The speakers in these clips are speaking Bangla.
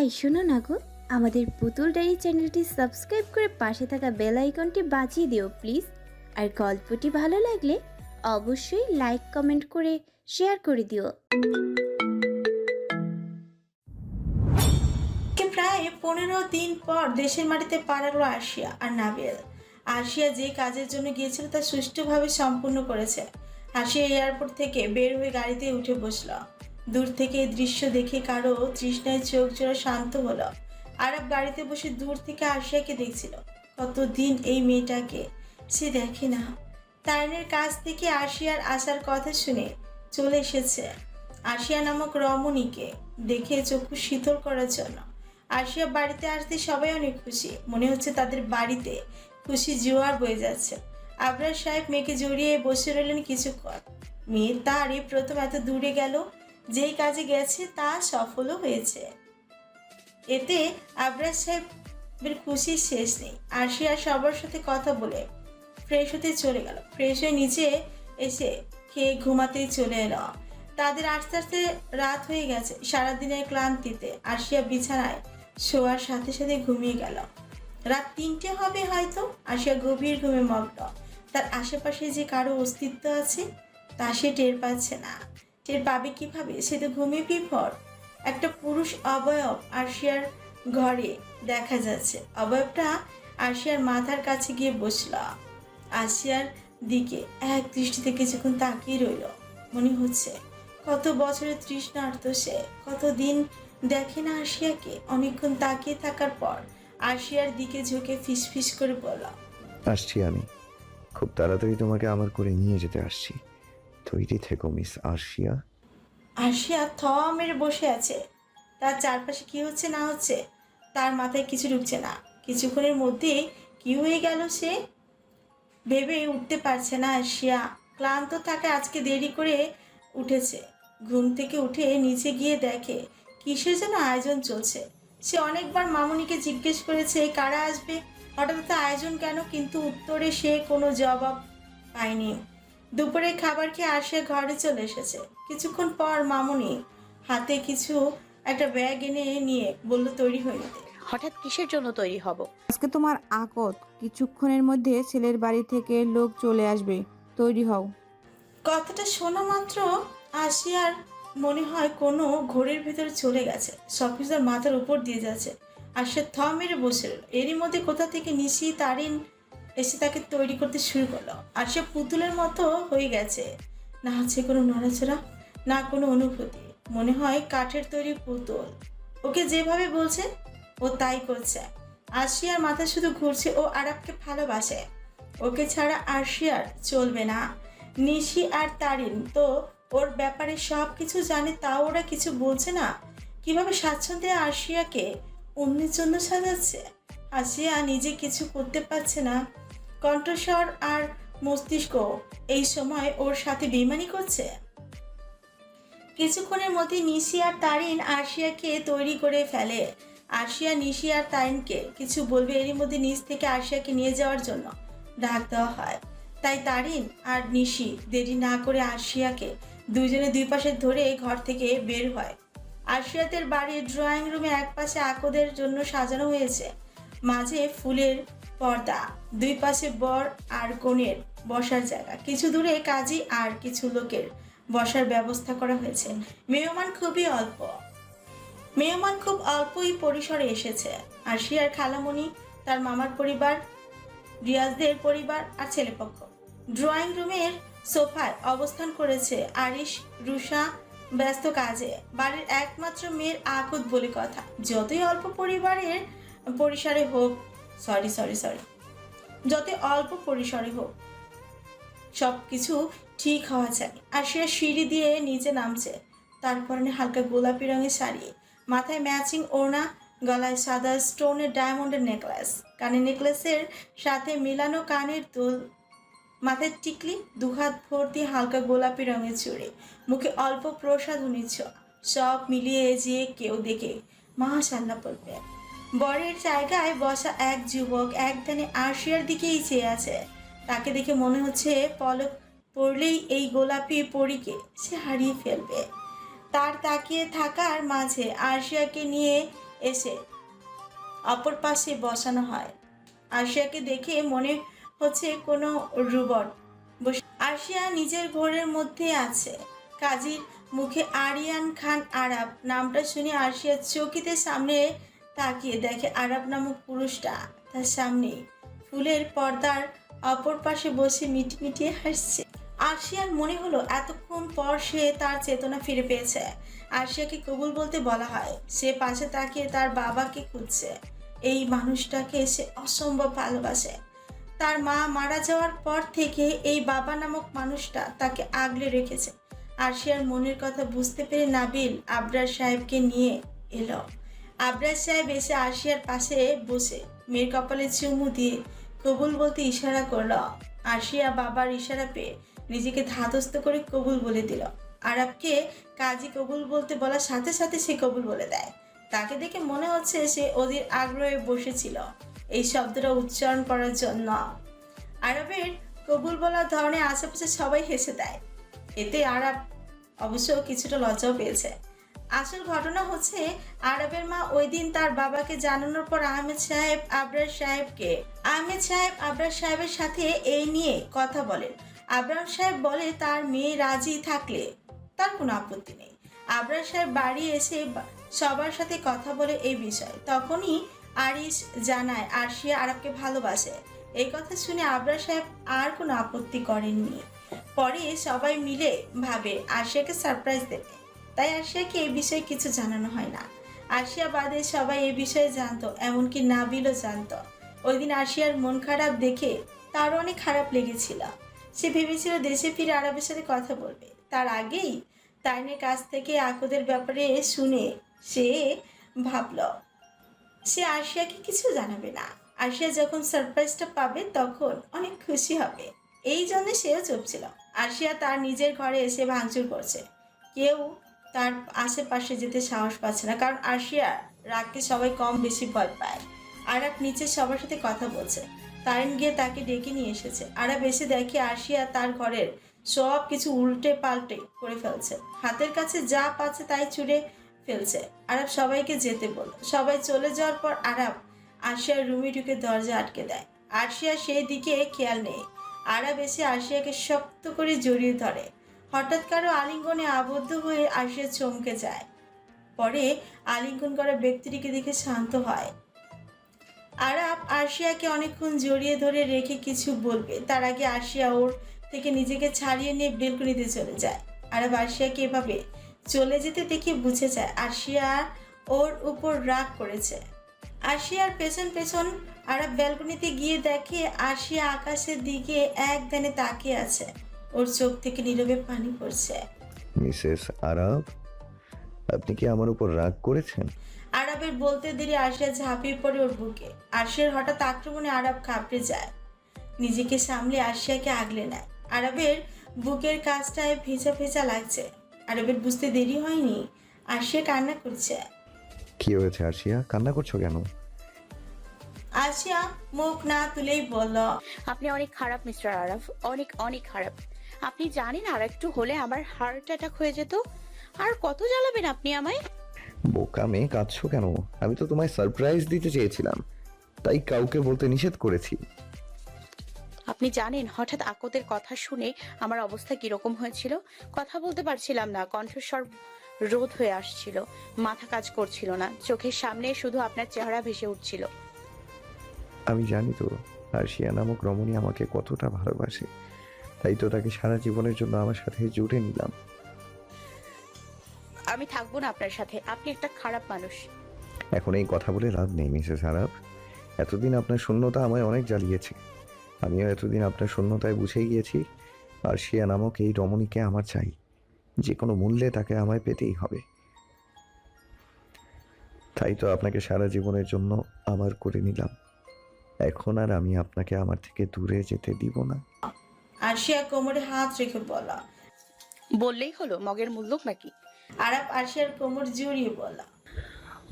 এই শোনো না গো, আমাদের পুতুল ডায়েরি চ্যানেলটি সাবস্ক্রাইব করে পাশে থাকা বেল আইকনটি বাজিয়ে দিও, প্লিজ। আর গল্পটি ভালো লাগলে অবশ্যই লাইক, কমেন্ট করে শেয়ার করে দিও। প্রায় পনেরো দিন পর দেশের মাটিতে পা রাখল আর্শিয়া আর নাবিল আর্শিয়া যে কাজের জন্য গিয়েছিল তা সুষ্ঠুভাবে সম্পূর্ণ করেছে। আর্শিয়া এয়ারপোর্ট থেকে বের হয়ে গাড়িতে উঠে বসল। দূর থেকে এই দৃশ্য দেখে কারও তৃষ্ণায় চোখ জোড়া শান্ত হলো। আরব গাড়িতে বসে দূর থেকে আর্শিয়াকে দেখছিল। কতদিন এই মেয়েটাকে সে দেখে না। তাইনের কাছ থেকে আর্শিয়ার আসার কথা শুনে চলে এসেছে আশিয়া নামক রমণীকে দেখে চক্ষু শীতল করার জন্য। আশিয়া বাড়িতে আসতে সবাই অনেক খুশি। মনে হচ্ছে তাদের বাড়িতে খুশি জোয়ার বয়ে যাচ্ছে। আবরার সাহেব মেয়েকে জড়িয়ে বসে রইলেন কিছুক্ষণ। মেয়ে তারই প্রথম এত দূরে গেল যেই কাজে গেছে তা সফলও হয়েছে। এতে আবরার সাহেবের খুশির শেষ নেই। আশিয়া সবার সাথে কথা বলে ফ্রেশ হতে চলে গেল। ফ্রেশ হয়ে নিচে এসে খেয়ে ঘুমাতেই চলে এলো। তাদের আস্তে আস্তে রাত হয়ে গেছে সারাদিনের ক্লান্তিতে। আশিয়া বিছানায় শোয়ার সাথে সাথে ঘুমিয়ে গেল। রাত তিনটে হবে হয়তো। আশিয়া গভীর ঘুমে মগ্ন। তার আশেপাশে যে কারও অস্তিত্ব আছে তা সে টের পাচ্ছে না। টের পাবে কীভাবে? সে তো ঘুমিয়ে বিভর একটা পুরুষ অবয়ব আশিয়ার ঘরে দেখা যাচ্ছে। অবয়বটা আশিয়ার মাথার কাছে গিয়ে বসল। আসিয়ার দিকে এক দৃষ্টিতে কিছুক্ষণ তাকিয়ে রইল। মনে হচ্ছে, কত বছরের তৃষ্ণার্ত সে। কতদিন দেখে না আশিয়াকে অনেকক্ষণ তাকিয়ে থাকার পর আশিয়ার দিকে ঝুঁকে ফিসফিস করে বলল, আসছি আমি। খুব তাড়াতাড়ি তোমাকে আমার করে নিয়ে যেতে আসছি। তৈরি থেকো, মিস আর্শিয়া। আশিয়া থ মেরে বসে আছে। তার চারপাশে কি হচ্ছে না হচ্ছে, তার মাথায় কিছু ঢুকছে না। কিছুক্ষণের মধ্যে কি হয়ে গেল সে? ভেবে উঠতে পারছে না আশিয়া ক্লান্ত থাকে আজকে দেরি করে উঠেছে। ঘুম থেকে উঠে নিচে গিয়ে দেখে, কিসের যেন আয়োজন চলছে? সে অনেকবার মামুনিকে জিজ্ঞেস করেছে, কারা আসবে? হঠাৎ আয়োজন কেন? কিন্তু উত্তরে সে কোনো জবাব পায়নি। দুপুরে খাবার খেয়ে আসে ঘরে চলে এসেছে। কিছুক্ষণ পর মামুনি হাতে কিছু একটা ব্যাগ এনে নিয়ে বলল তৈরি হয়ে নিতে। হঠাৎ কিসের জন্য তৈরি হব? আজকে তোমার আকত কিছুক্ষণের মধ্যে ছেলের বাড়ি থেকে লোক চলে আসবে। তৈরি হও। কথাটা শোনা মাত্র আসিয়ার মনে হয় কোনো ঘড়ির ভেতরে চলে গেছে। সব তার মাথার উপর দিয়ে যাচ্ছে। আর সে থ মেরে বসে এরই মধ্যে কোথা থেকে নিশি তারিন এসে তাকে তৈরি করতে শুরু করল। আর সে পুতুলের মতো হয়ে গেছে। না আছে কোনো নড়াচড়া, না কোনো অনুভূতি। মনে হয় কাঠের তৈরি পুতুল। ওকে যেভাবে বলছে, ও তাই করছে। আশিয়ার মাথা শুধু ঘুরছে, ও আরবকে ভালোবাসে। ওকে ছাড়া আরশিয়ার চলবে না। নিশি আর তারিন তো ওর ব্যাপারে সব কিছু জানে, তাও ওরা কিছু বলছে না। কীভাবে স্বাচ্ছন্দ্যে আশিয়াকে অন্যের জন্য সাজাচ্ছে? আসিয়া নিজে কিছু করতে পারছে না। কণ্ঠস্বর আর মস্তিষ্ক এই সময় ওর সাথে বেমানি করছে? কিছুক্ষণের মধ্যে নিশি আর তারিন আরশিয়াকে তৈরি করে ফেলে। আরশিয়া, নিশি আর তারিনকে কিছু বলবে এরই মধ্যে নিচ থেকে আরশিয়াকে নিয়ে যাওয়ার জন্য ডাক দেওয়া হয়। তাই তারিন আর নিশি দেরি না করে আরশিয়াকে দুইজনে দুই পাশে ধরে ঘর থেকে বের হয়। আরশিয়াতের বাড়ির ড্রয়িং রুমে এক পাশে আকদের জন্য সাজানো হয়েছে। মাঝে ফুলের পর্দা। দুই পাশে বর আর কনের বসার জায়গা। কিছু দূরে কাজী আর কিছু লোকের বসার ব্যবস্থা করা হয়েছে। মেহমান খুবই অল্প। মেয়মান খুব অল্পই পরিসরে এসেছে। আর শিয়ার খালামণি, তার মামার পরিবার, রিয়াজদের পরিবার আর ছেলেপক্ষ। ড্রয়িং রুমের সোফায় অবস্থান করেছে আরিশ রুষা ব্যস্ত কাজে। বাড়ির একমাত্র মেয়ের আকুত বলে কথা। যতই অল্প পরিবারের পরিসরে হোক সরি সরি সরি। যত অল্প পরিসরে হোক সব কিছু ঠিক হওয়া চাই। আর সে সিঁড়ি দিয়ে নিচে নামছে। তার পরনে হালকা গোলাপি রঙের শাড়ি, মাথায় ম্যাচিং ওড়না, গলায় সাদা স্টোনের ডায়মন্ডের নেকলেস কানের নেকলেসের সাথে মিলানো কানের দুল। মাথায় টিকলি, দুহাত ভর্তি হালকা গোলাপি রঙের চুড়ি। মুখে অল্প প্রসাদ ছোঁয়া। সব মিলিয়ে যে কেউ দেখে মা মাশাল্লাহ বলবে। বরের জায়গায় বসা এক যুবক এক ধ্যানে আরশিয়ার দিকেই চেয়ে আছে। তাকে দেখে মনে হচ্ছে পলক পড়লেই এই গোলাপি পরীকে সে হারিয়ে ফেলবে। তার তাকিয়ে থাকার মাঝে আরশিয়াকে নিয়ে এসে অপর পাশে বসানো হয়। আরশিয়াকে দেখে মনে হচ্ছে কোনো রুবট। বস- আরশিয়া নিজের ঘরের মধ্যে আছে। কাজীর মুখে আরিয়ান খান আরাব নামটা শুনে আরশিয়া চকিতে সামনে তাকিয়ে দেখে আরব নামক পুরুষটা তার সামনে ফুলের পর্দার অপর পাশে বসে মিটমিটিয়ে হাসছে। আরশিয়ার মনে হলো এতক্ষণ পর সে তার চেতনা ফিরে পেয়েছে। আরশিয়াকে কবুল বলতে বলা হয়, সে পাশে তাকিয়ে তার বাবাকে খুঁজছে। এই মানুষটাকে সে অসম্ভব ভালোবাসে। তার মা মারা যাওয়ার পর থেকে এই বাবা নামক মানুষটা তাকে আগলে রেখেছে। আরশিয়ার মনের কথা বুঝতে পেরে নাবিল আবরার সাহেবকে নিয়ে এলো। আবরার সাহেব এসে আরশিয়ার পাশে বসে মেয়ের কপালে চুমু দিয়ে কবুল বলতে ইশারা করল। আরশিয়া বাবার ইশারা পেয়ে নিজেকে ধাতস্থ করে কবুল বলে দিল। আরবকে কাজী কবুল বলতে বলার সাথে সাথে সে কবুল বলে দেয়। তাকে দেখে মনে হচ্ছে সে অধীর আগ্রহে বসেছিল এই শব্দটা উচ্চারণ করার জন্য। আরবের কবুল বলার ধরনে আশেপাশে সবাই হেসে দেয়। এতে আরব অবশ্য কিছুটা লজ্জাও পেয়েছে। আসল ঘটনা হচ্ছে, আরবের মা ওই দিন তার বাবাকে জানানোর পর আহমেদ সাহেব আবরার সাহেবকে, আহমেদ সাহেব আবরার সাহেবের সাথে এই নিয়ে কথা বলেন। আবরার সাহেব বলে, তার মেয়ে রাজি থাকলে তার কোনো আপত্তি নেই। আবরার সাহেব বাড়ি এসে সবার সাথে কথা বলে এই বিষয়। তখনই আরিস জানায়, আরশিয়া আরবকে ভালোবাসে। এই কথা শুনে আবরার সাহেব আর কোনো আপত্তি করেননি। পরে সবাই মিলে ভাবে, আরশিয়াকে সারপ্রাইজ দেবে। তাই আশিয়াকে এই বিষয়ে কিছু জানানো হয় না। আশিয়া বাদে সবাই এই বিষয়ে জানতো, এমনকি নাবিলও জানতো। ওই দিন আরশিয়ার মন খারাপ দেখে তার অনেক খারাপ লেগেছিল। সে ভেবেছিল দেশে ফিরে আরবের সাথে কথা বলবে। তার আগেই তাইনের কাছ থেকে আকদের ব্যাপারে শুনে সে ভাবল, সে আশিয়াকে কিছু জানাবে না। আরশিয়া যখন সারপ্রাইজটা পাবে তখন অনেক খুশি হবে। এই জন্য সেও চুপ ছিল আরশিয়া তার নিজের ঘরে এসে ভাঙচুর করছে। কেউ তার আশেপাশে যেতে সাহস পাচ্ছে না। কারণ আরশিয়া রাগকে সবাই কম বেশি ভয় পায়। আরাব নিচে সবার সাথে কথা বলছে। তারিন গিয়ে তাকে ডেকে নিয়ে এসেছে। আরাব এসে দেখে আরশিয়া তার ঘরের সব কিছু উল্টে পাল্টে করে ফেলছে। হাতের কাছে যা পাচ্ছে তাই ছুঁড়ে ফেলছে। আরব সবাইকে যেতে বলল। সবাই চলে যাওয়ার পর আরব আরশিয়ার রুমে ঢুকে দরজা আটকে দেয়। আরশিয়া সেই দিকে খেয়াল নেই। আরব এসে আরশিয়াকে শক্ত করে জড়িয়ে ধরে। হঠাৎ কারও আলিঙ্গনে আবদ্ধ হয়ে আরশিয়া চমকে যায়। পরে আলিঙ্গন করা ব্যক্তিটিকে দেখে শান্ত হয়। আরাব আরশিয়াকে অনেকক্ষণ জড়িয়ে ধরে রেখে কিছু বলবে। তার আগে আরশিয়া ওর থেকে নিজেকে ছাড়িয়ে নিয়ে বেলকুনিতে চলে যায়। আরব আরশিয়াকে এভাবে চলে যেতে দেখে বুঝে যায় আরশিয়া ওর উপর রাগ করেছে। আরশিয়ার পেছন পেছন আরব ব্যালকনিতে গিয়ে দেখে আরশিয়া আকাশের দিকে এক ধ্যানে তাকিয়ে আছে। ওর চোখ থেকে নীরবে পানি পড়ছে। মিসেস আরব আপনি কি আমার উপর রাগ করেছেন? আরবের বলতে দেরি আরশিয়া ঝাঁপিয়ে পড়ে ওর বুকে। আরশিয়ার হঠাৎ আক্রমণে আরব কাঁপড়ে যায়। নিজেকে সামলে আরশিয়াকে আগলে নেয়। আরবের বুকের কাজটায় ভেজা ভেজা লাগছে। আরবের বুঝতে দেরি হয়নি। আশিয়া কান্না করছে। কি হয়েছে আরশিয়া? কান্না করছ কেন? আশিয়া মুখ না তুলেই বলল আপনি অনেক খারাপ মিস্টার আরাফ অনেক অনেক খারাপ। আপনি জানেন আর একটু হলে আমার হার্ট অ্যাটাক হয়ে যেত। আর কত জ্বালাবেন আপনি আমায়? বোকা মেয়ে কাঁদছো কেন? আমি তো তোমায় সারপ্রাইজ দিতে চেয়েছিলাম। তাই কাউকে বলতে নিষেধ করেছি। আপনি জানেন হঠাৎ আকতের কথা শুনে আমার অবস্থা কীরকম হয়েছিল? কথা বলতে পারছিলাম না কণ্ঠস্বর রোধ হয়ে আসছিল। মাথা কাজ করছিল না চোখের সামনে শুধু আপনার চেহারা ভেসে উঠছিল। আমি জানি তো আরশিয়া নামক রমণী আমাকে কতটা ভালোবাসে। তাই তো তাকে সারা জীবনের জন্য আমার সাথে জুড়ে নিলাম। আমি থাকব না আপনার সাথে। আপনি একটা খারাপ মানুষ। এখন এই কথা বলে লাভ নেই মিসেস আরব এতদিন আপনার শূন্যতা আমায় অনেক জ্বালিয়েছে। আমিও এতদিন আপনার শূন্যতায় বুঝে গিয়েছি আর শিয়া নামক এই রমণীকে আমার চাই। যে কোনো মূল্যে তাকে আমায় পেতেই হবে। তাই তো আপনাকে সারা জীবনের জন্য আমার করে নিলাম। এখন আর আমি আপনাকে আমার থেকে দূরে যেতে দিব না। আরশিয়া কোমরে হাত রেখে বলল বললেই হলো মগের মূল্যক নাকি? আরব আরশিয়ার কোমর জড়িয়ে বলল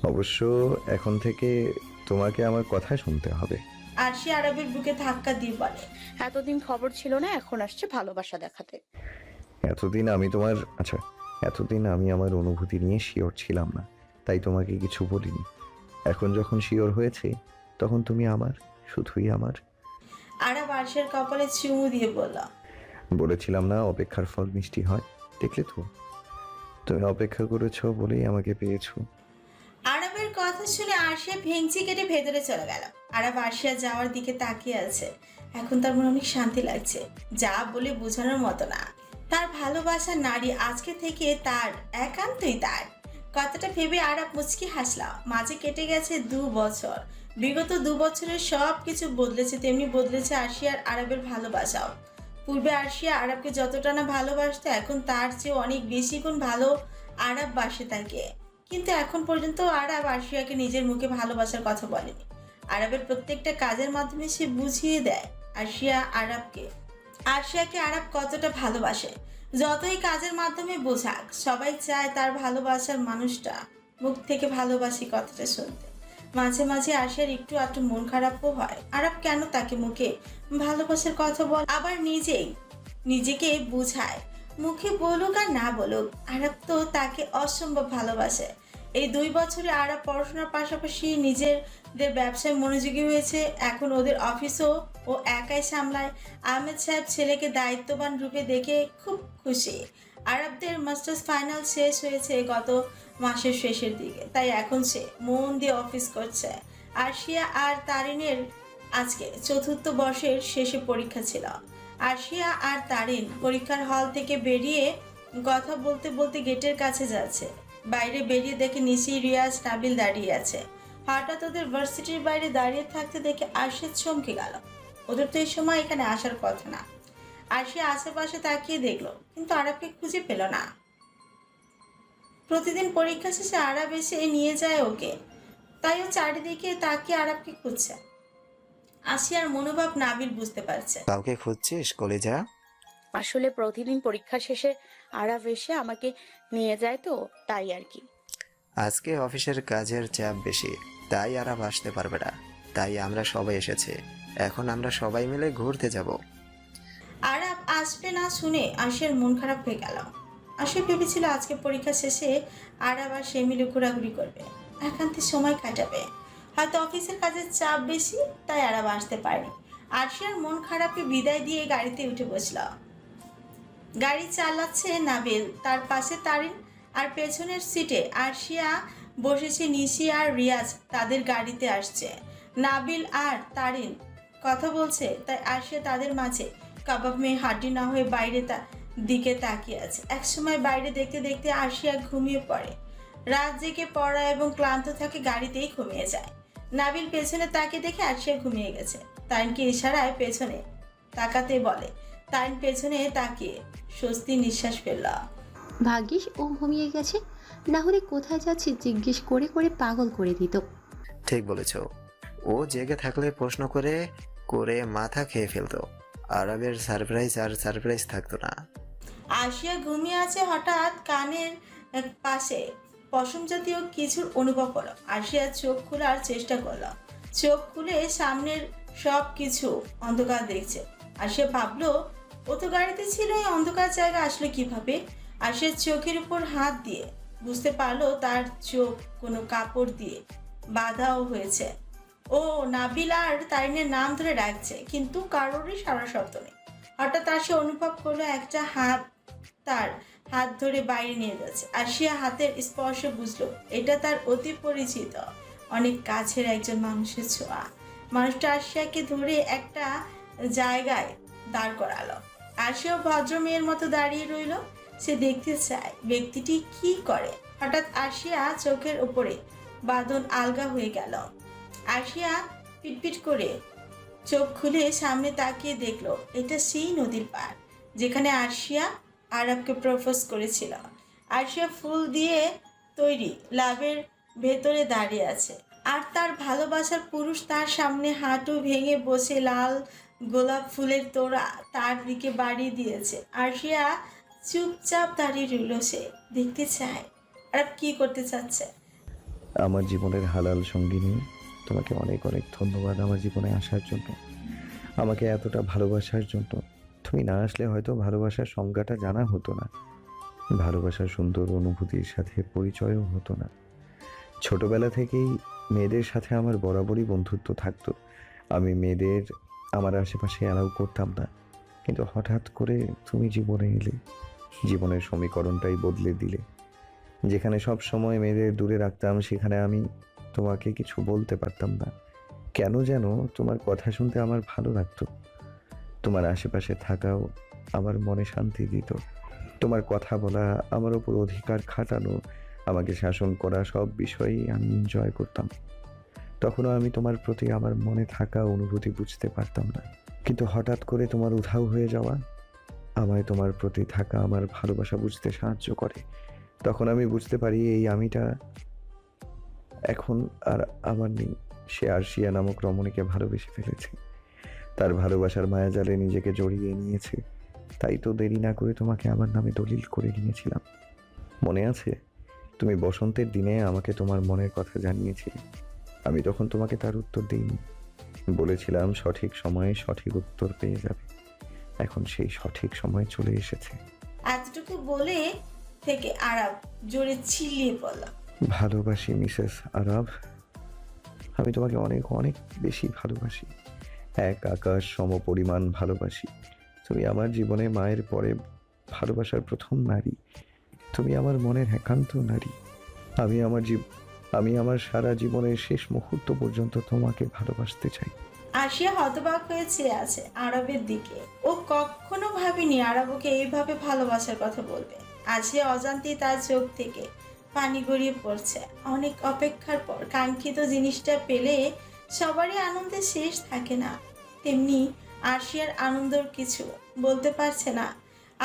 অবশ্য এখন থেকে তোমাকে আমার কথা শুনতে হবে। আরশিয়া আরবের বুকে ধাক্কা দিয়ে বলে। এতদিন খবর ছিল না এখন আসছে ভালোবাসা দেখাতে। এতদিন আমি তোমার আচ্ছা এতদিন আমি আমার অনুভূতি নিয়ে শিওর ছিলাম না তাই তোমাকে কিছু বলিনি। এখন যখন শিওর হয়েছে তখন তুমি আমার শুধুই আমার। আরাব আরশিয়ার কপালে চুমু দিয়ে বলল বলেছিলাম না অপেক্ষার ফল মিষ্টি হয় দেখলে তো? তুমি অপেক্ষা করেছ বলেই আমাকে পেয়েছ। আরবের কথা শুনে আরশিয়া ভেঙচি কেটে ভেতরে চলে গেল। আরব আরশিয়া যাওয়ার দিকে তাকিয়ে আছে। এখন তার মনে অনেক শান্তি লাগছে যা বলে বোঝানোর মতো না। তার ভালোবাসা নারী আজকে থেকে তার একান্তই তার। কথাটা ভেবে আরব মুচকি হাসলাম। মাঝে কেটে গেছে দু বছর। বিগত দু বছরের সব কিছু বদলেছে, তেমনি বদলেছে আরশিয়ার আরবের ভালোবাসাও। পূর্বে আরশিয়া আরবকে যতটা না ভালোবাসতো, এখন তার চেয়ে অনেক বেশি গুণ ভালো আরব বাসে তাকে কিন্তু এখন পর্যন্ত আরব আরশিয়াকে নিজের মুখে ভালোবাসার কথা বলেনি। আরবের প্রত্যেকটা কাজের মাধ্যমে সে বুঝিয়ে দেয় আরশিয়া আরবকে। আরশিয়াকে আরব কতটা ভালোবাসে, যতই কাজের মাধ্যমে বোঝাক, সবাই চায় তার ভালোবাসার মানুষটা মুখ থেকে ভালোবাসি কথাটা শুনতে। মাঝে মাঝে আরশিয়ার একটু একটু মন খারাপও হয়। আরব কেন তাকে মুখে? ভালোবাসার কথা বল। আবার নিজেই, নিজেকে বুঝায়। মুখে বলুক আর না বলুক আরব তো তাকে অসম্ভব ভালোবাসে। এই দুই বছরে আরব পড়াশোনার পাশাপাশি নিজেদের ব্যবসায় মনোযোগী হয়েছে। এখন ওদের অফিসও ও একাই সামলায়। আহমেদ সাহেব ছেলেকে দায়িত্ববান রূপে দেখে খুব খুশি। আরবদের মাস্টার্স ফাইনাল শেষ হয়েছে গত মাসের শেষের দিকে। তাই এখন সে মন দিয়ে অফিস করছে। আরশিয়া আর তারিনের আজকে চতুর্থ বর্ষের শেষে পরীক্ষা ছিল। আরশিয়া আর তারিন পরীক্ষার হল থেকে বেরিয়ে কথা বলতে বলতে গেটের কাছে যাচ্ছে। বাইরে বেরিয়ে দেখে নিশি, রিয়াজ, নাবিল দাঁড়িয়ে আছে। হঠাৎ ওদের ভার্সিটির বাইরে দাঁড়িয়ে থাকতে দেখে আরশিয়া চমকে গেল। ওদের তো এই সময় এখানে আসার কথা না। আরশিয়া আশেপাশে তাকিয়ে দেখল কিন্তু আরবকে খুঁজে পেল না। প্রতিদিন পরীক্ষা শেষে আরব এসে নিয়ে যায় ওকে। তাই ও চারিদিকে তাকিয়ে আরবকে খুঁজছে। আসিয়ার মনোভাব নাবিল বুঝতে পারছে। কাউকে খুঁজছিস কলেজা? আসলে প্রতিদিন পরীক্ষা শেষে আরাফ এসে আমাকে নিয়ে যায় তো তাই আর কি। আজকে অফিসের কাজের চাপ বেশি তাই আর আসতে পারবে না। তাই আমরা সবাই এসেছি। এখন আমরা সবাই মিলে ঘুরতে যাব। আরাব আসবে না শুনে আশিয়ার মন খারাপ হয়ে গেল। আশিয়া ভেবেছিল আজকে পরীক্ষা শেষে আরাব আর সে মিলে ঘোরাঘুরি করবে। একান্তে সময় কাটাবে। হয়তো অফিসের কাজের চাপ বেশি, তাই আরাব আসতে পারেনি। আশিয়ার মন খারাপে বিদায় দিয়ে গাড়িতে উঠে বসল। গাড়ি চালাচ্ছে নাবিল, তার পাশে তারিন আর পেছনের সিটে আরশিয়া বসেছে নিশি আর রিয়াজ, তাদের গাড়িতে আসছে। নাবিল আর তারিন কথা বলছে, তাই আরশিয়া তাদের মাঝে কাবাব মেয়ে হাড্ডি না হয়ে বাইরে তা দিকে তাকিয়ে আছে। একসময় বাইরে দেখতে দেখতে আরশিয়া ঘুমিয়ে পড়ে। রাত জেগে পড়া এবং ক্লান্ত থাকে গাড়িতেই ঘুমিয়ে যায়। নাবিল পেছনে তাকে দেখে আরশিয়া ঘুমিয়ে গেছে। তারিনকে ইশারায় পেছনে তাকাতে বলে। তারিন পেছনে তাকিয়ে স্বস্তি নিঃশ্বাস ফেলল। ভাগ্যিস ও ঘুমিয়ে গেছে। না হলে কোথায় যাচ্ছে জিজ্ঞেস করে করে পাগল করে দিত। ঠিক বলেছ। ও জেগে থাকলে প্রশ্ন করে করে মাথা খেয়ে ফেলতো। আরবের সারপ্রাইজ আর সারপ্রাইজ থাকতো না। আশিয়া ঘুমিয়ে আছে হঠাৎ কানের পাশে। পশম জাতীয় কিছুর অনুভব হলো। আশিয়া চোখ খোলার চেষ্টা করল। চোখ খুলে সামনের সব কিছু অন্ধকার দেখছে। আশিয়া ভাবলো, ও তো গাড়িতে ছিল, এই অন্ধকার জায়গা আসলে কীভাবে? আশিয়ার চোখের উপর হাত দিয়ে বুঝতে পারল তার চোখ কোনো কাপড় দিয়ে বাঁধাও হয়েছে। ও নাবিল আর তারিনের নাম ধরে ডাকছে, কিন্তু কারোরই সারা শব্দ নেই। হঠাৎ আসে অনুভব করল একটা হাত তার হাত ধরে বাইরে নিয়ে যাচ্ছে। আশিয়া হাতের স্পর্শ বুঝলো, এটা তার অতি পরিচিত, অনেক কাছের একজন মানুষের ছোঁয়া। মানুষটা আসিয়াকে ধরে একটা জায়গায় দাঁড় করালো। আশিয়া ভদ্র মেয়ের মতো দাঁড়িয়ে রইল। সে দেখতে চায় ব্যক্তিটি কি করে। হঠাৎ আসিয়া চোখের উপরে বাঁধন আলগা হয়ে গেল। আশিয়া পিটপিট করে চোখ খুলে সামনে তাকিয়ে দেখল, এটা সেই নদীর পাড়, যেখানে আরশিয়া আরবকে প্রপোজ করেছিল। আরশিয়া ফুল দিয়ে তৈরি লাভের ভেতরে দাঁড়িয়ে আছে। আর তার ভালোবাসার পুরুষ তার সামনে হাঁটু ভেঙে বসে লাল গোলাপ ফুলের তোড়া তার দিকে বাড়িয়ে দিয়েছে। আরশিয়া চুপচাপ দাঁড়িয়ে রইল সে, দেখতে চায়, আরব কি করতে চাচ্ছে? আমার জীবনের হালাল সঙ্গিনী তোমাকে অনেক অনেক ধন্যবাদ আমার জীবনে আসার জন্য। আমাকে এতটা ভালোবাসার জন্য। তুমি না আসলে হয়তো ভালোবাসার সংজ্ঞাটা জানা হতো না। ভালোবাসার সুন্দর অনুভূতির সাথে পরিচয়ও হতো না। ছোটবেলা থেকেই মেয়েদের সাথে আমার বরাবরই বন্ধুত্ব থাকতো। আমি মেয়েদের আমার আশেপাশে অ্যালাউ করতাম না। কিন্তু হঠাৎ করে তুমি জীবনে এলে। জীবনের সমীকরণটাই বদলে দিলে। যেখানে সব সময় মেয়েদের দূরে রাখতাম, সেখানে আমি তোমাকে কিছু বলতে পারতাম না। কেন যেন তোমার কথা শুনতে আমার ভালো লাগতো। তোমার আশেপাশে থাকাও আমার মনে শান্তি দিত। তোমার কথা বলা, আমার ওপর অধিকার খাটানো, আমাকে শাসন করা সব বিষয়েই আমি এনজয় করতাম। তখনও আমি তোমার প্রতি আমার মনে থাকা অনুভূতি বুঝতে পারতাম না। কিন্তু হঠাৎ করে তোমার উধাও হয়ে যাওয়া, আমায় তোমার প্রতি থাকা আমার ভালোবাসা বুঝতে সাহায্য করে। তখন আমি বুঝতে পারি এই আমিটা এখন আর আমার নেই। সে আরশিয়া নামক রমণীকে ভালোবেসে ফেলেছে। তার ভালোবাসার মায়াজালে নিজেকে জড়িয়ে নিয়েছে। তাই তো দেরি না করে তোমাকে আমার নামে দলিল করে নিয়েছিলাম। মনে আছে? তুমি বসন্তের দিনে আমাকে তোমার মনের কথা জানিয়েছিলে। আমি তখন তোমাকে তার উত্তর দিইনি। বলেছিলাম সঠিক সময়ে সঠিক উত্তর পেয়ে যাবে। এখন সেই সঠিক সময় চলে এসেছে। এতটুকু বলে থেকে আরব জোরে চিল্লিয়ে পড়ল ভালোবাসি, মিসেস আরব। আমি তোমাকে অনেক অনেক বেশি ভালোবাসি। এক আকাশ সম পরিমাণ ভালোবাসি। তুমি আমার জীবনে মায়ের পরে ভালোবাসার প্রথম নারী। তুমি আমার মনের একান্ত নারী। আমি আমার জীব, আমি আমার সারা জীবনের শেষ মুহূর্ত পর্যন্ত তোমাকে ভালোবাসতে চাই। আশিয়া হতবাক হয়ে চেয়ে আছে আরবের দিকে। ও কখনো ভাবিনি আরব ওকে এইভাবে ভালোবাসার কথা বলবে। আসিয়া অজান্তেই তার চোখ থেকে পানি গড়িয়ে পড়ছে। অনেক অপেক্ষার পর কাঙ্ক্ষিত জিনিসটা পেলে সবারই আনন্দে শেষ থাকে না। তেমনি আশিয়ার আনন্দর কিছু বলতে পারছে না।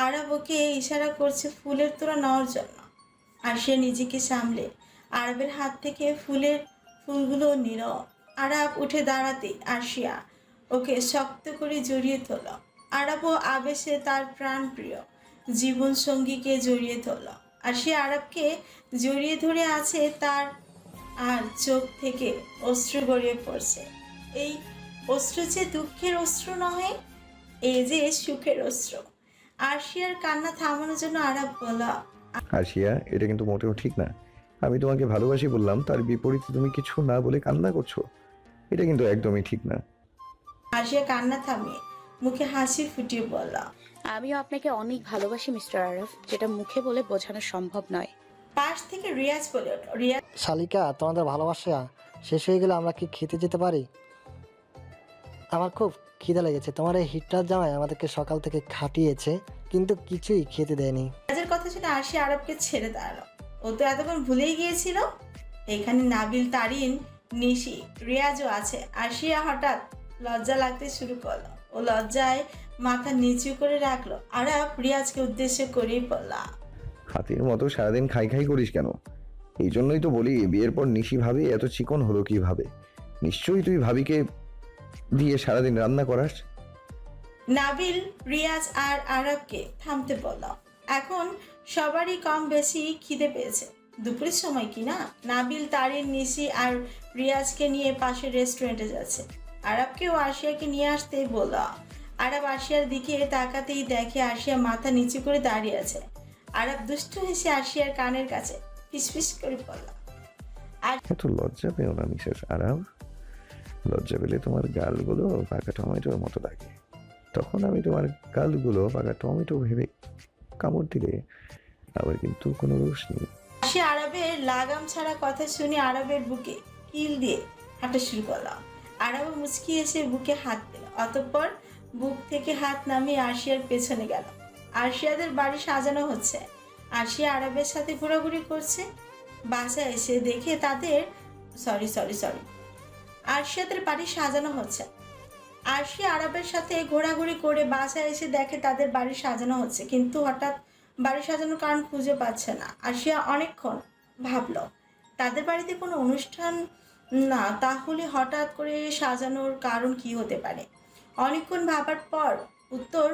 আরব ওকে ইশারা করছে ফুলের তোড়া নেওয়ার জন্য। আশিয়া নিজেকে সামলে আরবের হাত থেকে ফুলের ফুলগুলো নিল। আরাব উঠে দাঁড়াতেই আসিয়া ওকে শক্ত করে জড়িয়ে ধরল। আরবও আবেশে তার প্রাণপ্রিয় জীবন সঙ্গীকে জড়িয়ে ধরল আসিয়া আরবকে জড়িয়ে ধরে আছে তার আর চোখ থেকে অস্ত্র গড়িয়ে পড়ছে। এই অস্ত্র যে দুঃখের অস্ত্র নহে এ যে সুখের অস্ত্র আরশিয়ার কান্না থামানোর জন্য আরব বলল আশিয়া এটা কিন্তু মোটেও ঠিক না। আমি তোমাকে ভালোবাসি বললাম তার বিপরীতে তুমি কিছু না বলে কান্না করছ। এটা কিন্তু একদমই ঠিক না। আরশিয়া কান্না থামিয়ে মুখে হাসি ফুটিয়ে বলল আমিও আপনাকে অনেক ভালোবাসি মিস্টার আরফ যেটা মুখে বলে বোঝানো সম্ভব নয়। পাশ থেকে রিয়াজ বলে উঠল রিয়াজ শালিকা তোমাদের ভালোবাসা শেষ হয়ে গেলে আমরা কি খেতে যেতে পারি? আমার খুব খিদে লেগেছে। তোমার এই হিটলার জামাই আমাদেরকে সকাল থেকে খাটিয়েছে কিন্তু কিছুই খেতে দেয়নি। রিয়াজের কথা শুনে আরশি আরবকে ছেড়ে দাঁড়াল। ও তো এতক্ষণ ভুলেই গিয়েছিল। এখানে নাবিল তারিন নিশি রিয়াজও আছে। আরশিয়া হঠাৎ লজ্জা লাগতে শুরু করল। ও লজ্জায় মাথা নিচু করে রাখল। আরব রিয়াজকে উদ্দেশ্য করেই বললা হাতির মতো সারাদিন খাই খাই করিস কেন? এই জন্যই তো বলি বিয়ের পর নিশি ভাবে এত চিকন হলো কীভাবে? নিশ্চয়ই তুই ভাবিকে দিয়ে সারাদিন রান্না করাস। নাবিল রিয়াজ আর আরবকে থামতে বলল। এখন সবারই কম বেশি খিদে পেয়েছে। দুপুরের সময় কি না? নাবিল তারিন নিশি আর রিয়াজকে নিয়ে পাশের রেস্টুরেন্টে যাচ্ছে। আরবকেও আশিয়াকে নিয়ে আসতেই বলল আরব আশিয়ার দিকে তাকাতেই দেখে আশিয়া মাথা নিচু করে দাঁড়িয়ে আছে। আরব দুষ্ট হেসে আশিয়ার কানের কাছে ফিসফিস করে বলল এত লজ্জা পেও না মিসেস আরাম লজ্জা পেলে তোমার গালগুলো পাকা টমেটোর মতো লাগে। তখন আমি তোমার গালগুলো পাকা টমেটো ভেবে কামড় দিলে আবার কিন্তু কোনো রোষ নেই। সে আরবের লাগাম ছাড়া কথা শুনে আরবের বুকে কিল দিয়ে হাঁটা শুরু করলাম আরব মুচকি এসে বুকে হাত দিল। অতঃপর বুক থেকে হাত নামিয়ে আরশিয়ার পেছনে গেল। আরশিয়াদের বাড়ি সাজানো হচ্ছে। আরশিয়া আরবের সাথে ঘোরাঘুরি করছে। বাসায় এসে দেখে তাদের সরি সরি সরি। আরশিয়াদের বাড়ি সাজানো হচ্ছে। আরশিয়া আরবের সাথে ঘোরাঘুরি করে বাসায় এসে দেখে তাদের বাড়ি সাজানো হচ্ছে। কিন্তু হঠাৎ বাড়ি সাজানোর কারণ খুঁজে পাচ্ছে না। আশিয়া অনেকক্ষণ ভাবল, তাদের বাড়িতে কোনো অনুষ্ঠান না, তাহলে হঠাৎ করে সাজানোর কারণ কি হতে পারে? অনেকক্ষণ ভাবার পর উত্তর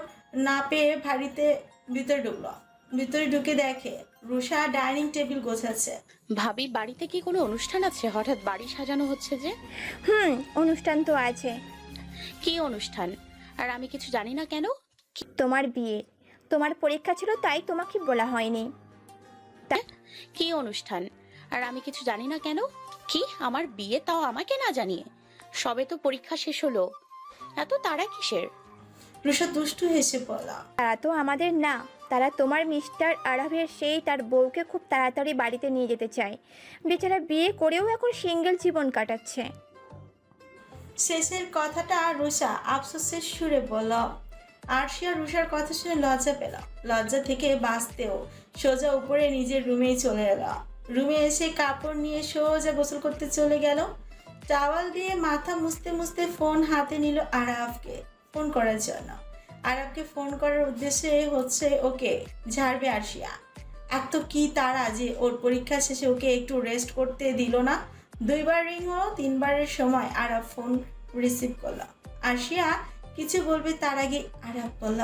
না পেয়ে বাড়িতে ভিতরে ঢুকলো। ভিতরে ঢুকে দেখে রুষা ডাইনিং টেবিল গোছাচ্ছে। ভাবি বাড়িতে কি কোনো অনুষ্ঠান আছে? হঠাৎ বাড়ি সাজানো হচ্ছে যে? হুম অনুষ্ঠান তো আছে। কি অনুষ্ঠান? আর আমি কিছু জানি না কেন? তোমার বিয়ে। তোমার পরীক্ষা ছিল তাই তোমাকে বলা হয়নি। কি অনুষ্ঠান? আর আমি কিছু জানি না কেন? কি? আমার বিয়ে? তাও আমাকে না জানিয়ে? সবে তো পরীক্ষা শেষ হলো। এত তারা কিসের? রুষা দুষ্টু হেসে বলল তারা তো আমাদের না তারা তোমার মিস্টার আরবের সেই তার বউকে খুব তাড়াতাড়ি বাড়িতে নিয়ে যেতে চায়। বেচারা বিয়ে করেও এখন সিঙ্গেল জীবন কাটাচ্ছে। শেষের কথাটা রুষা আফসোসের সুরে বলল। আরশিয়া রুষার কথা শুনে লজ্জা পেল। লজ্জা থেকে বাঁচতেও সোজা উপরে নিজের রুমেই চলে এলো। রুমে এসে কাপড় নিয়ে সোজা গোসল করতে চলে গেল। টাওয়াল দিয়ে মাথা মুছতে মুছতে ফোন হাতে নিল আরাফকে, ফোন করার জন্য। আরাফকে ফোন করার উদ্দেশ্যে হচ্ছে ওকে, ঝাড়বে আরশিয়া? এত কি তারা যে ওর পরীক্ষা শেষে ওকে একটু রেস্ট করতে দিল না? দুইবার রিং হলো, তিনবারের সময় আরাফ ফোন রিসিভ করল। আরশিয়া, কিছু বলবে তার আগে? আরাফ বলল